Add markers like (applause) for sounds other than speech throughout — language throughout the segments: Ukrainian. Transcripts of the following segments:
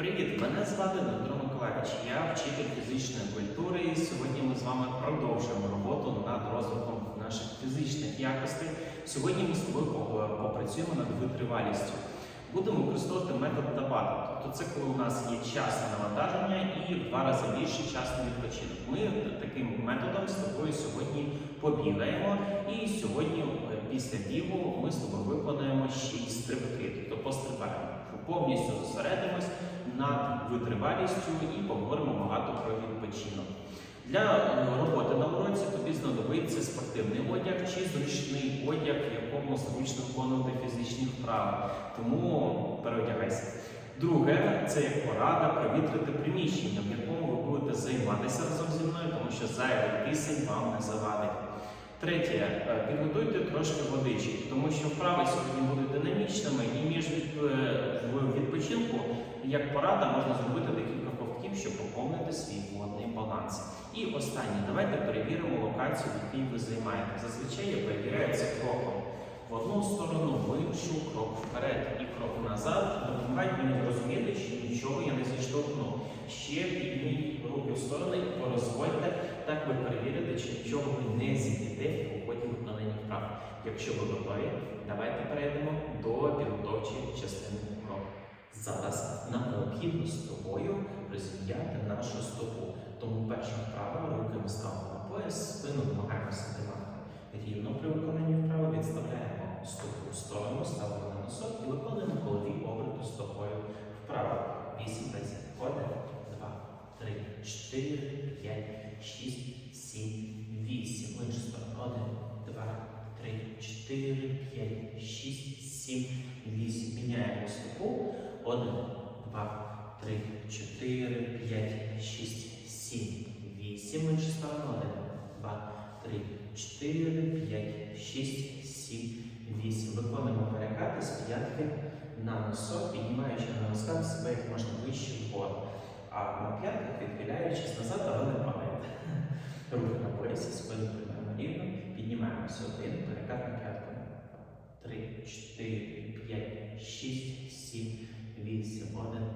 Привіт! Мене звати Дмитро Миколаївич. Я вчитель фізичної культури. І сьогодні ми з вами продовжуємо роботу над розвитком наших фізичних якостей. Сьогодні ми з тобою попрацюємо над витривалістю. Будемо використовувати метод Табата. Тобто це коли у нас є часне навантаження і в два рази більше часний відпочинок. Ми таким методом з тобою сьогодні побігаємо. І сьогодні, е, після бігу, ми з тобою виконаємо ще й стрибки, тобто пострибаємо. Повністю зосередимось над витривалістю і поговоримо багато про відпочинок. Для е, роботи на уроці тобі знадобиться спортивний одяг чи зручний одяг, в якому зручно виконувати фізичні вправи. Тому переодягайся. Друге, це як порада провітрити приміщення, в якому ви будете займатися разом зі мною, тому що зайвий кисень вам не завадить. Третє, е, підготуйте трошки водички, тому що вправи сьогодні будуть динамічними, і між е, відпочинку, як порада, можна зробити декілька ковтків, щоб поповнити свій водний баланс. І останнє, давайте перевіримо локацію, в якій ви займаєте. Зазвичай я перевіряю це кроком. В одну сторону, в іншу, крок вперед і крок назад. Допомагають мені зрозуміти, що нічого я не зіштовхнув. Ще підніміть руки в сторони і порозводьте. Так ви перевірите, чи нічого ви не зійдете в ході виконання вправ. Якщо ви готові, давайте перейдемо до підготовчої частини кроку. Зараз нам необхідно з тобою розім'яти нашу стопу. Тому перша вправа руки ми ставимо на пояс, спину намагаємося тримати. Рівно при виконанні вправи відставляємо стопу в сторону, ставимо на носок і виконуємо голові відхиляючись назад, але не падаєте. (laughs) Руки на поясі, спину тримаємо рівно, піднімаємося один, перекат на п'ятку. Три, чотири, п'ять, шість, сім, вісім, один,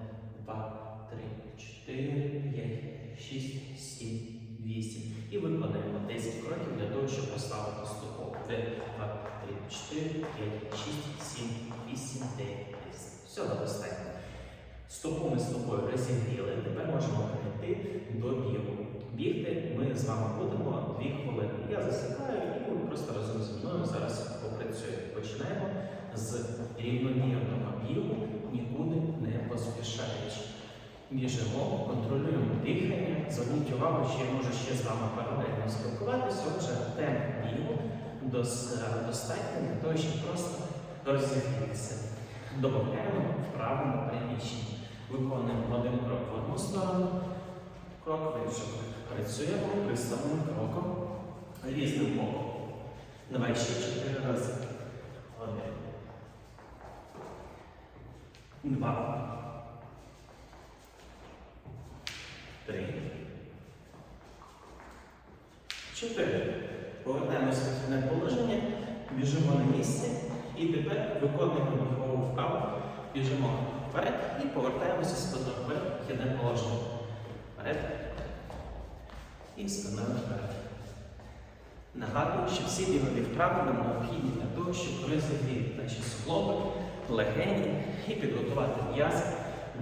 два, три, чотири, п'ять, шість, сім, вісім. І виконаємо 10 кроків для того, щоб поставити стопу. Один, два, три, чотири, п'ять, шість, сім, вісім, дев'ять, десять. Всього достатньо. Стопу ми тобою розігріли. Тепер можемо перейти до бігу. Бігти ми з вами будемо 2 хвилини. Я засікаю і ви просто разом зі мною зараз попрацюємо. Починаємо з рівномірного бігу, нікуди не поспішаючи. Біжимо, контролюємо дихання. Зверніть увагу, що я можу ще з вами паралельно спілкуватися. Отже, темп бігу дос- достатньо для того, щоб просто розігрітися. Додаємо вправо на переміщення. Виконуємо один крок в одну сторону, крок в іншу. Працюємо приставним кроком різним боком. Давай ще чотири рази. Один. Два. Три. Чотири. Повертаємося одне положення, біжимо на місці і тепер виконуємо бігову вправу. Біжимо вперед і повертаємося спиною вперед в єдине положення. Вперед. І спиною вперед. Нагадую, що всі бігові вправи нам необхідні для того, щоб розігріти наші суглоби, легені і підготувати м'яз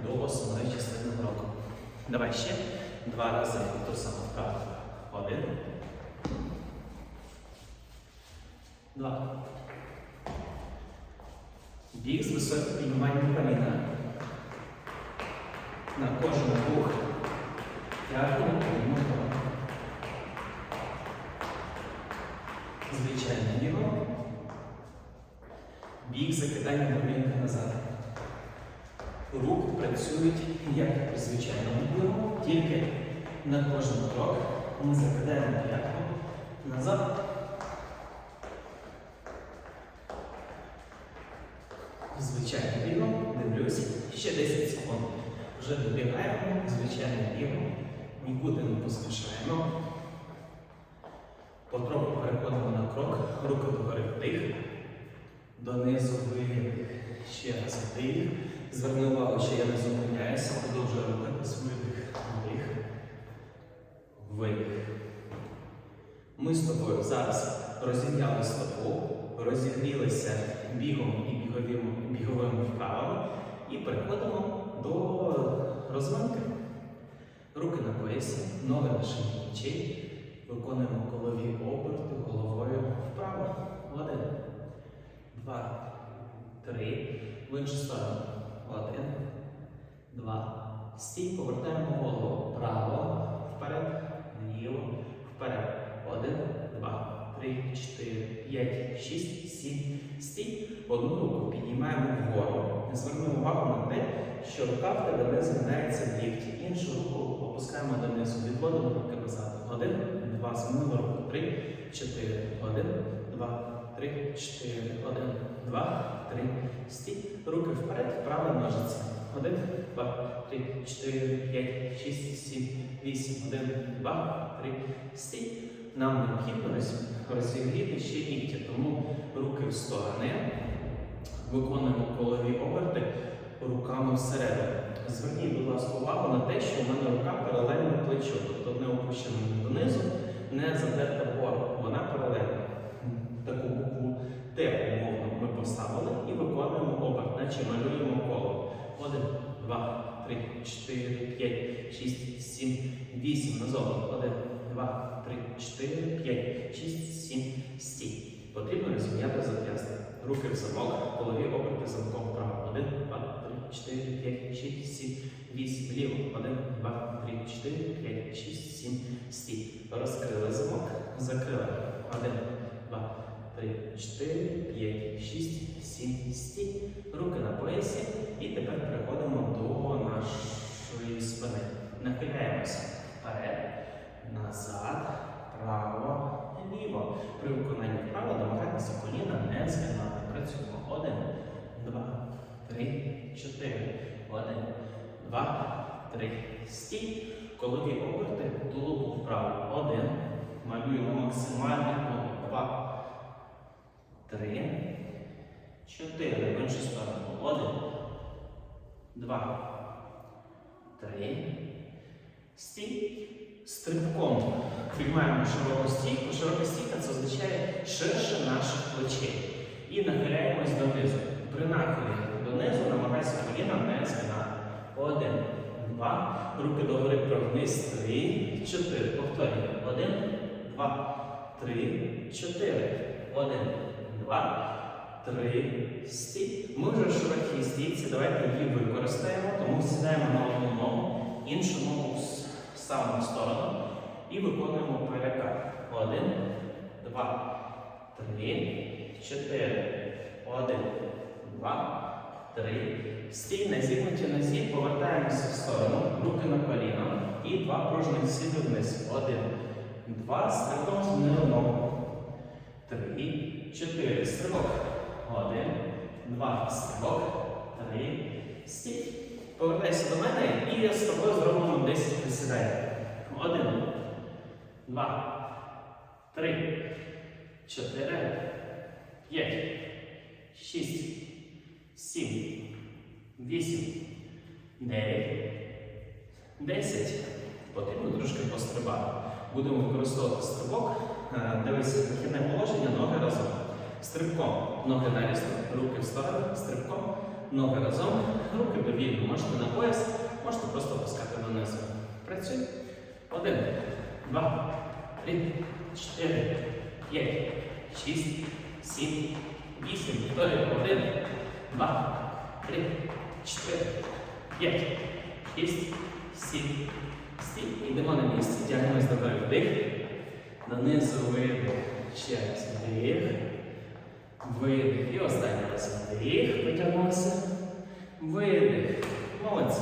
до основної частини року. Давай ще два рази ту саму вправу. Один. Два. Біг з високим підніманням коліна. На кожен рух коліно вгору. Звичайне бігом. Біг закидання колінка назад. Руки працюють як при звичайному бігу, тільки на кожен крок ми закидаємо п'ятку назад. Звичайним бігом, дивлюсь, ще 10 секунд вже добігаємо, звичайно, бігом, нікуди не поспішаємо. Потроху переходимо на крок, руки догори вдих, донизу видих, ще раз вдих. Зверни увагу, що я не зупиняюся, продовжую робити видих, вдих, видих. Ми з тобою зараз розім'яли стопу, розігрілися бігом і біговим, біговим вправами і переходимо до розвинки. Руки на поясі, ноги на шиї плечей. Виконуємо колові оберти головою вправо. Один, два, три. В іншу сторону. Один, два. Стій, повертаємо голову вправо, вперед, вліво, вперед. Один, два, три, чотири, п'ять, шість, сім. Стій. Одну руку піднімаємо вгору. Звернемо увагу на те, що рука в тебе не згинається в лікті. Іншу руку опускаємо донизу. Відводимо руки назад. Один, два, змінили руку. Три, чотири. Один, два, три, чотири. Один, два, три. Стій. Руки вперед, вправо ножиці. Один, два, три, чотири, п'ять, шість, сім, вісім. Один, два, три. Стій. Нам необхідно розігріти ще лікті, тому руки в сторони. Виконуємо колові оберти руками всередину. Зверніть, будь ласка, увагу на те, що в мене рука паралельно плечу, тобто не опущена донизу, не задерта вгору, вона паралельна. Таку букву Т умовно ми поставили і виконуємо оберт, наче малюємо коло. Один, два, три, чотири, п'ять, шість, сім, вісім. Назовно. Один, два, три, чотири, п'ять, шість, сім, стій. Потрібно розім'яти зап'ястя. Руки в замок, голові оберти замком вправо. Один, два, три, чотири, п'ять, шість, сім, вісім. Вліво. Один, два, три, чотири, п'ять, шість, сім, стій. Розкрили замок, закрили. Один, два, три, чотири, п'ять, шість, сім, стій. Руки на поясі. І тепер переходимо до нашої спини. Нахиляємося вперед, назад, право, ліво. При виконанні вправо намагайтеся коліна не згинати. Працюємо. Один, два, три, чотири. Один, два, три. Стій. Колові оберти тулубу вправо. Один. Малюємо максимальний коло. Два. Три. Чотири. В іншу сторону. Один. Два. Три. Стій. Стрибком приймаємо широку стійку. Широка стійка це означає ширше наших плечей. І нахиляємось донизу. При донизу намагайся коліна не згинати. Один, два. Руки догори прогнись. Три, чотири. Повторюємо. Один, два, три, чотири. Один, два, три. Стій. Ми вже в широкій стійці. Давайте її використаємо. Тому сідаємо на одну ногу, іншу ногу в сторону і виконуємо перекат. Один, два, три, чотири. Один, два, три. Стій на зігнуті нозі, повертаємося в сторону, руки на коліна і два пружних сіли вниз. Один, два, стрибок змінили ногу. Три, чотири. Стрибок. Один, два, стрибок. Три. Стій. Повертайся до мене і з тобою зробимо 10 присідань. Один, два, три, чотири, п'ять, шість, сім, вісім, дев'ять, десять. Потрібно трошки пострибати. Будемо використовувати стрибок. Е, Дивись, вихідне положення, ноги разом. Стрибком ноги нарізно, руки в сторону, стрибком, ноги разом, руки довільно. Можете на пояс, можете просто опускати донизу. Працюй. Один, два, три, чотири, п'ять, шість, сім, вісім. Повторюємо. Один, два, три, чотири, п'ять, шість, сім. Стій. Йдемо на місці. Тягнемось до гори. Вдих. Донизу видих. Ще раз. Вдих. Видих. І останній раз. Вдих. Витягнулися. Видих. Молодці.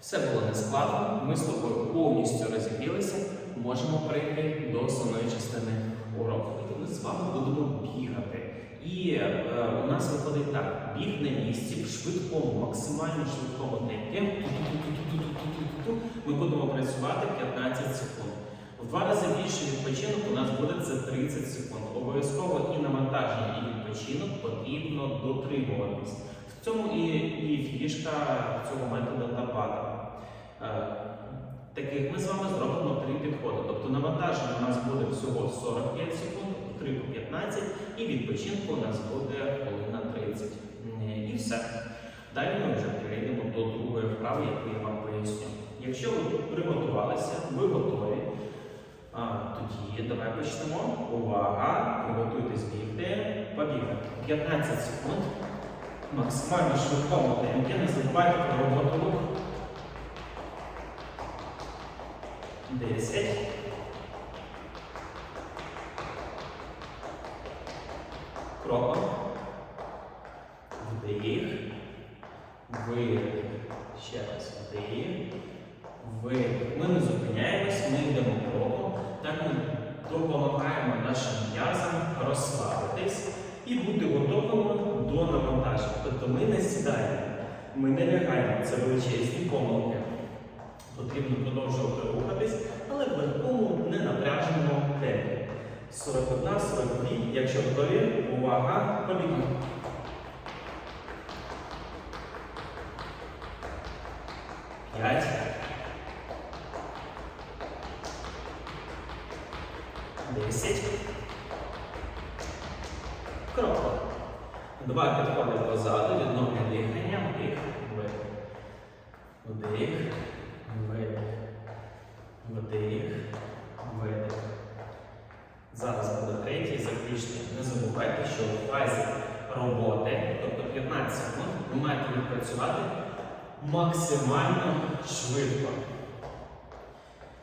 Все було нескладно. Ми з тобою повністю розігрілися. Можемо перейти до основної частини уроку. Ми з вами будемо бігати. І е, у нас виходить так: біг на місці в швидкому, максимально швидкому темпі. Ми будемо працювати 15 секунд. В два рази більше відпочинок у нас буде це 30 секунд. Обов'язково і навантаження, і відпочинок потрібно дотримуватись. В цьому і, і фішка цього методу. Е, Таких ми з вами зробимо три підходи. Тобто навантаження у нас буде всього всього 45 секунд, 3 по 15, і відпочинку у нас буде хвилина 30. Е, І все. Далі ми вже перейдемо до другої вправи, яку я вам поясню. Якщо ви приготувалися, ви готові. А, тоді давай почнемо. Увага! Приготуйтесь бігти. Побігли. 15 секунд. Максимально швидкому темпі. Не забувайте про роботу 10. Кроком. Вдих. Видих. Ще раз вдих. Видих. Ми не зупиняємось, ми йдемо кроком. Так ми допомагаємо нашим м'язам розслабитись і бути готовими до навантаження. Тобто ми не сідаємо, ми не лягаємо. Це величезні помилки. Потрібно продовжувати рухатись, але в легкому, ненапряженому темпі. 41, 42, якщо готові, увага, побігли. П'ять. Десять. Крок. Два підходи позаду, відновлює дихання, вдих, видих. Вдих, Вдих, видих. Зараз буде третій заключний. Не забувайте, що в фазі роботи, тобто 15 секунд, ви маєте відпрацювати максимально швидко.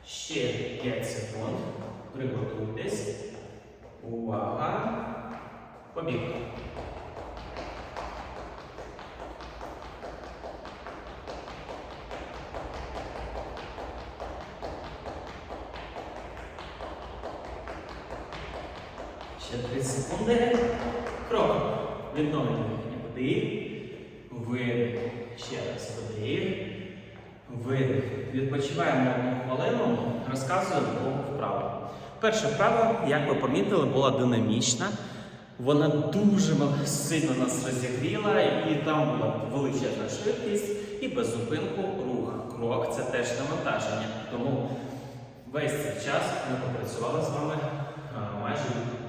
Ще 5 секунд. Приготуйтесь. Увага. Побігли. Ще 3 секунди. Крок. Відновлення дихання. Вдих. Видих. Ще раз вдих. Видих. Відпочиваємо одну хвилину. Розказую про вправу. Перша вправа, як ви помітили, була динамічна. Вона дуже сильно нас розігріла, і там була величезна швидкість і без зупинку рух. Крок це теж навантаження. Тому весь цей час ми попрацювали з вами майже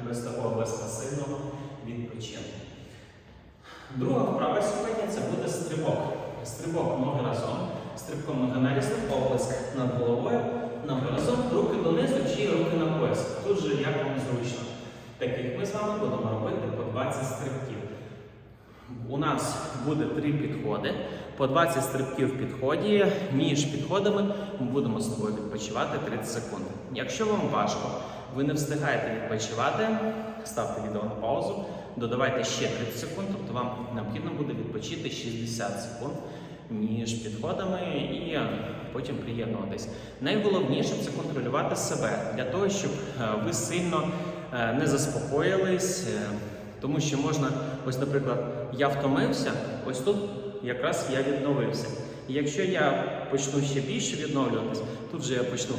без такого безпасивного відпочинку. Друга вправа сьогодні це буде стрибок. Стрибок ноги разом, стрибком на оплеск над головою, ноги разом, руки донизу чи руки на пояс. Тут же як вам зручно. Таких ми з вами будемо робити по 20 стрибків. У нас буде три підходи. По 20 стрибків в підході. Між підходами ми будемо з тобою відпочивати 30 секунд. Якщо вам важко, ви не встигаєте відпочивати, ставте відео на паузу, додавайте ще 30 секунд, тобто вам необхідно буде відпочити 60 секунд між підходами і потім приєднуватись. Найголовніше це контролювати себе для того, щоб е, ви сильно е, не заспокоїлись, е, тому що можна, ось, наприклад, я втомився, ось тут якраз я відновився. І якщо я почну ще більше відновлюватись, тут же я почну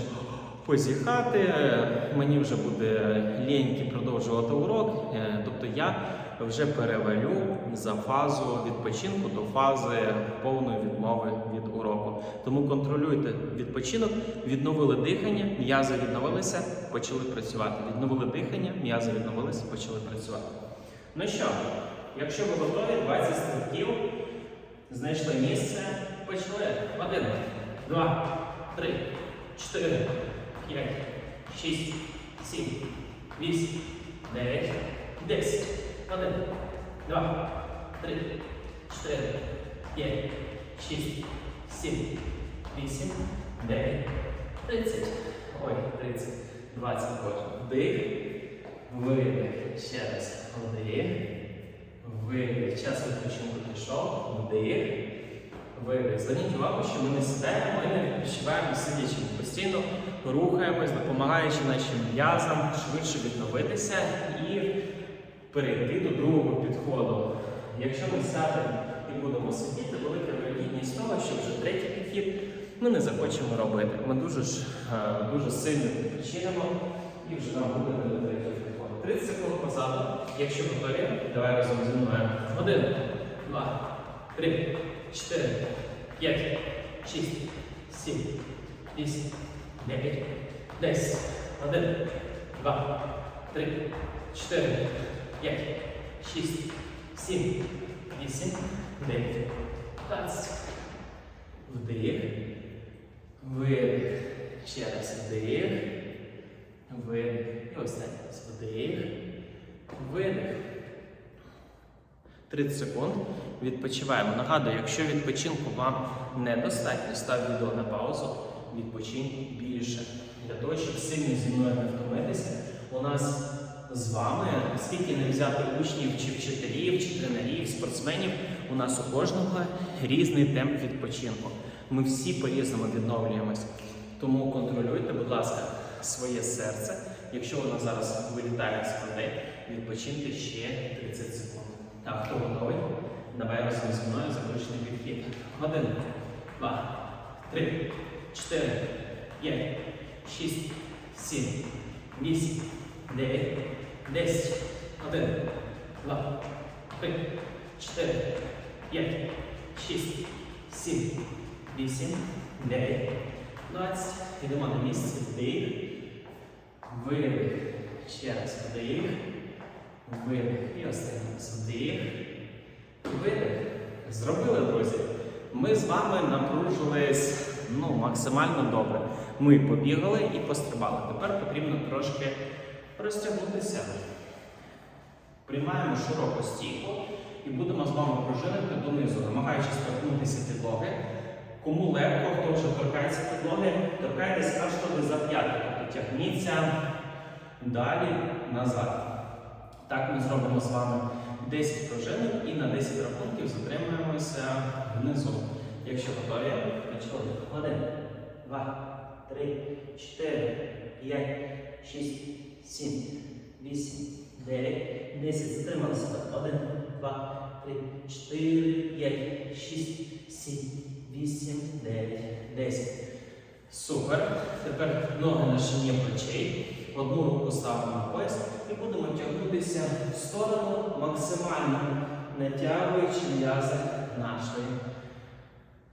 позіхати, е, мені вже буде ліньки продовжувати урок, е, тобто я вже перевалю за фазу відпочинку до фази повної відмови від уроку. Тому контролюйте відпочинок, відновили дихання, м'язи відновилися, почали працювати. Відновили дихання, м'язи відновилися, почали працювати. Ну що, якщо ви готові, 20 стрибків, знайшли місце, почали. Один, два, три, чотири, п'ять, шість, сім, вісім, дев'ять, десять. Один, два, три, чотири, п'ять, шість, сім, вісім, дев'ять, тридцять. Ой, тридцять, двадцять кожен. Вдих, видих. Ще раз. Вдих, видих. Час відпочинку пішов. Вдих, видих. Зверніть увагу, що ми не сідаємо, ми не відпочиваємо сидячи. Постійно рухаємось, допомагаючи нашим м'язам швидше відновитися і перейти до другого підходу. Якщо ми сядемо і будемо сидіти, велика вірогідність того, що вже третій підхід ми не захочемо робити. Ми дуже ж е, дуже сильно відпочинемо і вже нам буде до третього підходу. 30 секунд позаду. Якщо готові, давай разом зі мною. Один, два, три, чотири, п'ять, шість, сім, вісім, дев'ять, десять. Один, два, три, чотири, п'ять, шість, сім, вісім, дев'ять, двадцять. Вдих. Видих. Ще раз вдих. Видих. І останній раз вдих. Видих. 30 секунд. Відпочиваємо. Нагадую, якщо відпочинку вам недостатньо, став відео на паузу, відпочинь більше. Для того, щоб сильно зі мною не втомитися, у нас з вами, скільки не взяти учнів, чи вчителів, чи тренерів, спортсменів, у нас у кожного різний темп відпочинку. Ми всі по-різному відновлюємось. Тому контролюйте, будь ласка, своє серце. Якщо воно зараз вилітає з грудей, відпочиньте ще 30 секунд. Так, хто готовий? Давай разом зі мною заключний підхід. Один, два, три, чотири, п'ять, шість, сім, вісім, дев'ять, десять. Один, два, три, чотири, п'ять, шість, сім, вісім, дев'ять, двадцять. Йдемо на місце. Вдих. Видих. Ще раз вдих. Видих. І останній раз вдих. Видих. Зробили, друзі. Ми з вами напружились ну, максимально добре. Ми побігали і пострибали. Тепер потрібно трошки розтягнутися. Приймаємо широку стійку і будемо з вами пружинити донизу, намагаючись торкнутися підлоги. Кому легко, хто вже торкається підлоги, торкайтесь аж туди за п'ятки, тобто тягніться далі назад. Так ми зробимо з вами 10 пружинок і на 10 рахунків затримуємося внизу. Якщо готові, почали. Один, два, три, чотири, п'ять, шість, сім, вісім, дев'ять, десять. Затрималися. Один, два, три, чотири, п'ять, шість, сім, вісім, дев'ять, десять. Супер. Тепер ноги на шині плечей. Одну руку ставимо на пояс і будемо тягнутися в сторону, максимально натягуючи м'язи нашої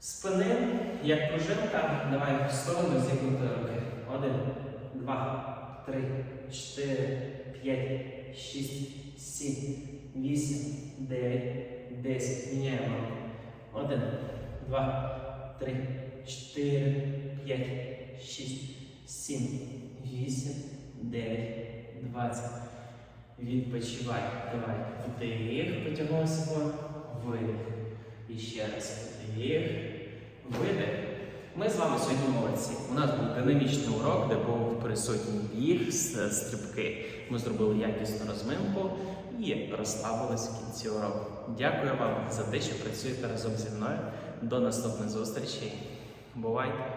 спини. Як пружинка, давай в сторону зігнути руки. Один, два, три, чотири, п'ять, шість, сім, вісім, дев'ять, десять. Міняємо. Один, два, три, чотири, п'ять, шість, сім, вісім, дев'ять, двадцять. Відпочивай. Давай. Вдих, потягнули собою. Видих. І ще раз вдих. Видих. Ми з вами сьогодні молодці. У нас був динамічний урок, де був присутній біг, с- стрибки. Ми зробили якісну розминку і розслабились в кінці уроку. Дякую вам за те, що працюєте разом зі мною. До наступних зустрічей. Бувайте!